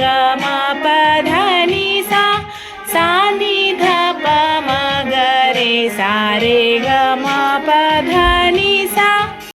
ग मा प धनि सा सनि धमगरे सा रे ग म प ध